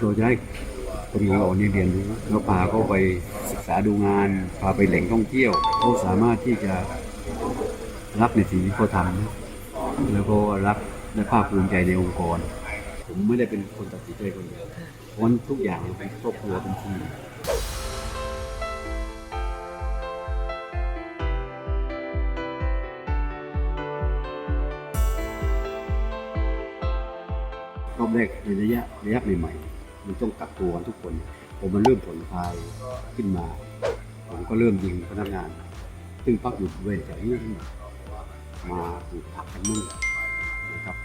เราจะให้คนงานอ่อนเนี่ยเรียนรู้แล้วพาเขาไปศึกษาดูงาน พาไปแหล่งท่องเที่ยวเขาสามารถที่จะรักในสิ่งที่เขาทำแล้วก็รักและภาคภูมิใจในองค์กร ผมไม่ได้เป็นคนตัดสินใจคนเดียวเพราะทุกอย่างเป็นครอบครัวเป็นทีมรอบแรกในระยะระยะใหม่ๆ มันต้องกักตัวกันทุกคน ผมมันเริ่มผลคลายขึ้นมา ผมก็เริ่มยิงพนักงาน ซึ่งพักอยู่บริเวณแถวนี้มาถูกผักกันมั่งนะครับ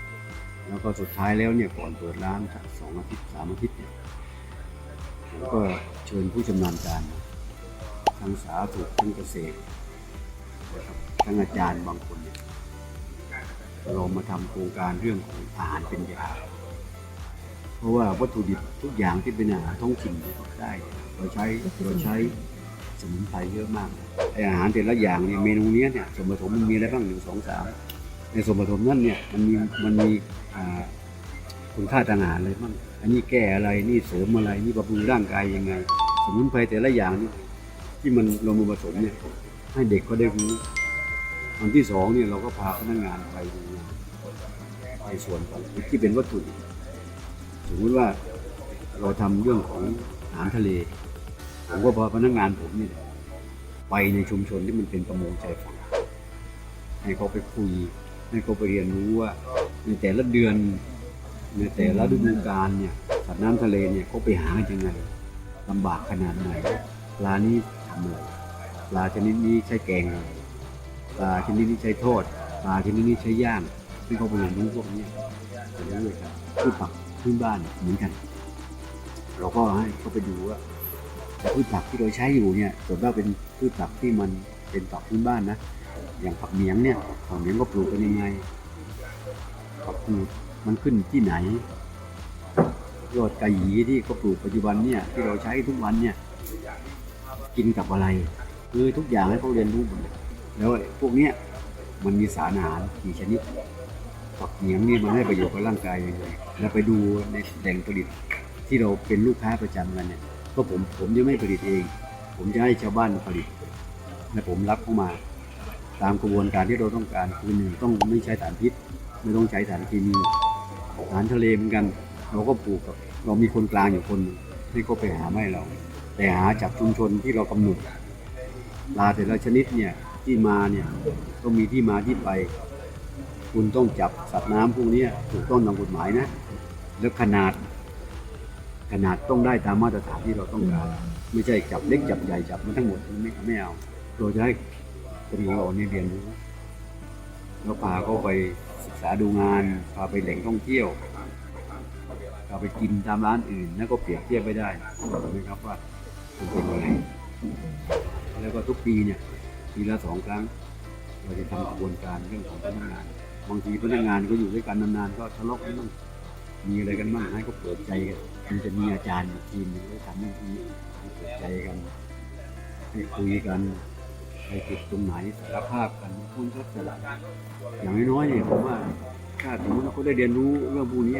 แล้วก็สุดท้ายแล้วเนี่ยก่อนเปิดร้านสักสองอาทิตย์สามอาทิตย์เนี่ยผมก็เชิญผู้ชำนาญการทั้งสาธารณสุขทั้งเกษตรทั้งอาจารย์บางคนเนี่ยเรามาทำโครงการเรื่องของอาหารเป็นยา ราะว่าวัตถุดิบทุกอย่างที่เป็นอาหารท้องถิ่นได้ เราใช้เราใช้สมุนไพรเยอะมากไออาหารแต่ละอย่างเนี่ยเมนูเนี้ยเนี่ยส่วนผสมมันมีอะไรบ้างหนึ่งสองสามในส่วนผสมนั้นเนี่ยมันมีมันมีคุณค่าทางอาหารอะไรบ้างอันนี้แก้อะไรนี่เสริมอะไรนี่บำรุงร่างกายยังไง สมุนไพรแต่ละอย่างนี่ที่มันลงมาผสมเนี่ยให้เด็กก็ได้รู้อันที่สองเนี่ยเราก็พาพนักงานไปดูในส่วนของที่เป็นวัตถุดิบ สมมติว่าเราทำเรื่องของอาหารทะเล ผมก็พาพนักงานผมเนี่ยไปในชุมชนที่มันเป็นประมงชายฝั่งให้เขาไปคุย ให้เขาไปเรียนรู้ว่า ในแต่ละเดือน ในแต่ละฤดูกาลเนี่ยสัตว์น้ำทะเลเนี่ยเขาไปหากันยังไงลำบากขนาดไหนปลานี้ทำอะไรปลาชนิดนี้ใช้แกงอะไรปลาชนิดนี้ใช้ทอดปลาชนิดนี้ใช้ย่างซึ่เขาไปเรียนรู้พวกนี้เรียนรู้เลยครับพืชผัก พื้นบ้านเหมือนกัน เราก็ให้เขาไปดูว่าพืชผักที่เราใช้อยู่เนี่ยส่วนมากเป็นพืชผักที่มันเป็นผักพื้นบ้านนะ อย่างผักเหมียงเนี่ยผักเหมียงก็ปลูกกันยังไงผักกูดมันขึ้นที่ไหนยอดกะหยีที่เขาปลูกปัจจุบันเนี่ยที่เราใช้ทุกวันเนี่ยกินกับอะไรคือทุกอย่างให้เขาเรียนรู้หมดแล้วพวกเนี้ยมันมีสารอาหารกี่ชนิด ผักเหนียงนี่มันให้ประโยชน์กับร่างกายยังไงแล้วไปดูในแหล่งผลิตที่เราเป็นลูกค้าประจำกันเนี่ยก็ผมผมยังไม่ผลิตเอง ผมจะให้ชาวบ้านผลิตและผมรับเข้ามาตามกระบวนการที่เราต้องการคือหนึ่งต้องไม่ใช้สารพิษ ไม่ต้องใช้สารเคมีอาหารทะเลเหมือนกัน เราก็ปลูกกับเรามีคนกลางอยู่คนหนึ่งที่เขาไปหาไม่เรา แต่หาจากชุมชนที่เรากำหนดปลาแต่ละชนิดเนี่ยที่มาเนี่ยต้องมีที่มาที่ไป คุณต้องจับสัตว์น้ำพวกนี้ถูกต้องตามกฎหมายนะ แล้วขนาด ขนาดต้องได้ตามมาตรฐานที่เราต้องการ ไม่ใช่จับเล็กจับใหญ่จับมันทั้งหมดไม่ไม่เอาเราจะให้คนงานอ่อนเนี่ยเรียนรู้แล้วพาเขาไปศึกษาดูงานพาไปแหล่งท่องเที่ยวพาไปกินตามร้านอื่นแล้วก็เปรียบเทียบไม่ได้นไหมครับว่ามันเป็นยังไงแล้วก็ทุกปีเนี่ยปีละสองครั้งเราจะทำกระบวนการเรื่องของพนักงาน บางทีพนักงานก็อยู่ด้วยกันนานๆก็ทะเลาะกันบ้างมีอะไรกันบ้างให้เขาเปิดใจกันมันจะมีอาจารย์ทีมหนึงไว้ทำเรื่องนี้ให้เปิดใจกันให้คุยกันให้ติดตรงไหนสารภาพกันคุณก็สละอย่างน้อยๆเนี่ยผมว่าถ้าสมมติเขาได้เรียนรู้เรื่องพวกนี้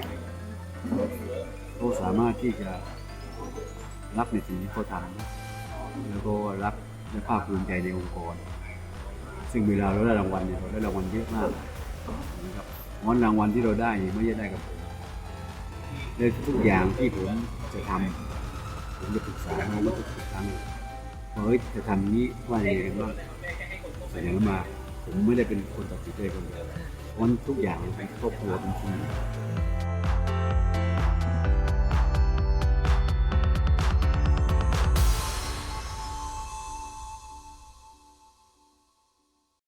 เขาสามารถที่จะรับในสิ่งที่เขาทำแล้วก็รักและภาคภูมิใจในองค์กร ซึ่งเวลาเราได้รางวัลเนี่ยเราได้รางวัลเยอะมาก นะครับเพราะฉะนั้นรางวัลที่เราได้ไม่ใช่ได้กับผมในทุกอย่างที่ผมจะทำผมจะปรึกษาเขาทุกครั้งว่าเฮ้ยจะทำนี้ว่าอย่างไรบ้างเสนอมาผมไม่ได้เป็นคนตัดสินใจคนเดียวเพราะฉะนั้นทุกอย่างเป็นครอบครัวเป็นทีม